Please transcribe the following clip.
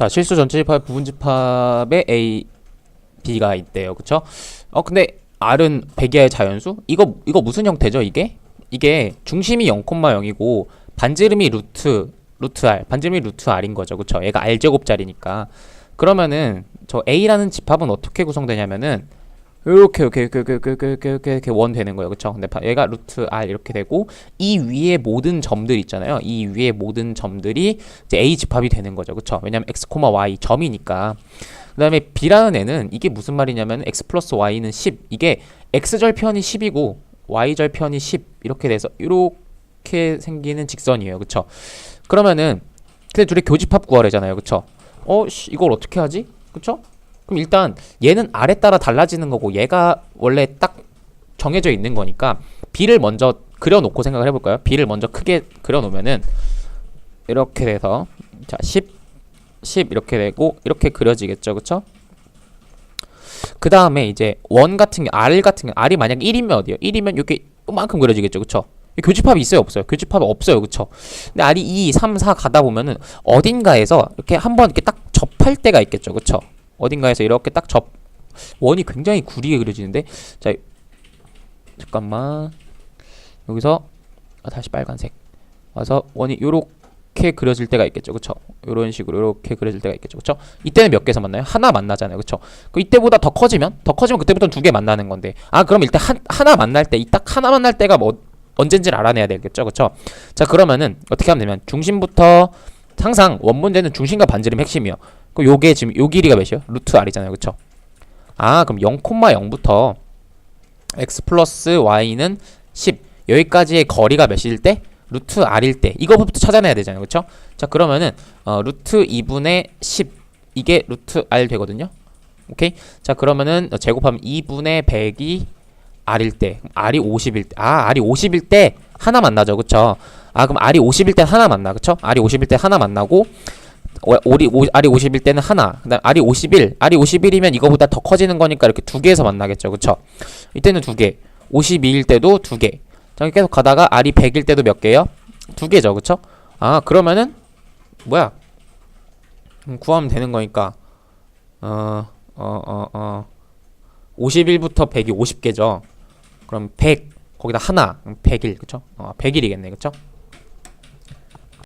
자, 실수 전체 집합 부분 집합에 A, B가 있대요. 그쵸? 어, 근데 R은 100이하의 자연수? 이거, 이거 무슨 형태죠, 이게? 이게 중심이 0,0이고 반지름이 루트, 루트 R, 반지름이 루트 R인 거죠. 그쵸? 얘가 R제곱짜리니까. 그러면은 저 A라는 집합은 어떻게 구성되냐면은 이렇게 이렇게 이렇게 이렇게 이렇게 이렇게 이렇게, 이렇게 원 되는 거예요. 그쵸? 근데 바- 얘가 루트 R 이렇게 되고 이 위에 모든 점들 있잖아요. 이 위에 모든 점들이 이제 A 집합이 되는 거죠. 그쵸? 왜냐면 x, y 점이니까. 그 다음에 B라는 애는 이게 무슨 말이냐면 x 플러스 y는 10. 이게 x 절편이 10이고 y 절편이 10 이렇게 돼서 이렇게 생기는 직선이에요. 그쵸? 그러면은 근데 둘이 교집합 구하래잖아요. 그쵸? 어, 씨, 이걸 어떻게 하지? 그쵸? 그럼 일단 얘는 아래 따라 달라지는 거고 얘가 원래 딱 정해져 있는 거니까 B를 먼저 그려놓고 생각을 해볼까요? B를 먼저 크게 그려놓으면은 이렇게 돼서 자 10, 10 이렇게 되고 이렇게 그려지겠죠, 그쵸? 그 다음에 이제 원 같은 게 R 같은 게 R이 만약 1이면 어디요? 1이면 이렇게 이만큼 그려지겠죠, 그쵸? 교집합이 있어요, 없어요? 교집합이 없어요, 그쵸? 근데 R이 2, 3, 4 가다 보면은 어딘가에서 이렇게 한번 이렇게 딱 접할 때가 있겠죠, 그쵸? 어딘가에서 이렇게 딱 접 원이 굉장히 구리게 그려지는데? 자 잠깐만. 여기서 아, 다시 빨간색. 와서 원이 요렇게 그려질 때가 있겠죠. 그쵸? 요런 식으로 요렇게 그려질 때가 있겠죠. 그쵸? 이때는 몇 개에서 만나요? 하나 만나잖아요. 그쵸? 그 이때보다 더 커지면? 더 커지면 그때부터는 두 개 만나는 건데. 아 그럼 일단 한, 하나 만날 때 이 딱 하나 만날 때가 뭐 언젠지를 알아내야 되겠죠. 그쵸? 자 그러면은 어떻게 하면 되면 중심부터 항상 원 문제는 중심과 반지름 핵심이요 그 요게 지금 요 길이가 몇이요? 루트 r이잖아요. 그쵸? 아, 그럼 0,0부터 x 플러스 y는 10. 여기까지의 거리가 몇일 때? 루트 r일 때. 이거부터 찾아내야 되잖아요. 그쵸? 자, 그러면은 어, 루트 2분의 10. 이게 루트 r 되거든요. 오케이? 자, 그러면은 어, 제곱하면 2분의 100이 r일 때. r이 50일 때. 아, r이 50일 때 하나 만나죠. 그쵸? 아, 그럼 r이 50일 때 하나 만나. 그쵸? r이 50일 때 하나 만나고 어, 오리, 오, R이 50일 때는 하나, 그 다음 R이 51, R이 51이면 이거보다 더 커지는 거니까 이렇게 두 개에서 만나겠죠, 그쵸? 이때는 두 개, 52일 때도 두 개. 자, 계속 가다가 R이 100일 때도 몇 개요? 두 개죠, 그쵸? 아, 그러면은 뭐야? 음, 구하면 되는 거니까 어, 어, 어, 어. 51부터 100이 50개죠. 그럼 100 거기다 하나, 100일, 그쵸? 어, 100일이겠네, 그쵸?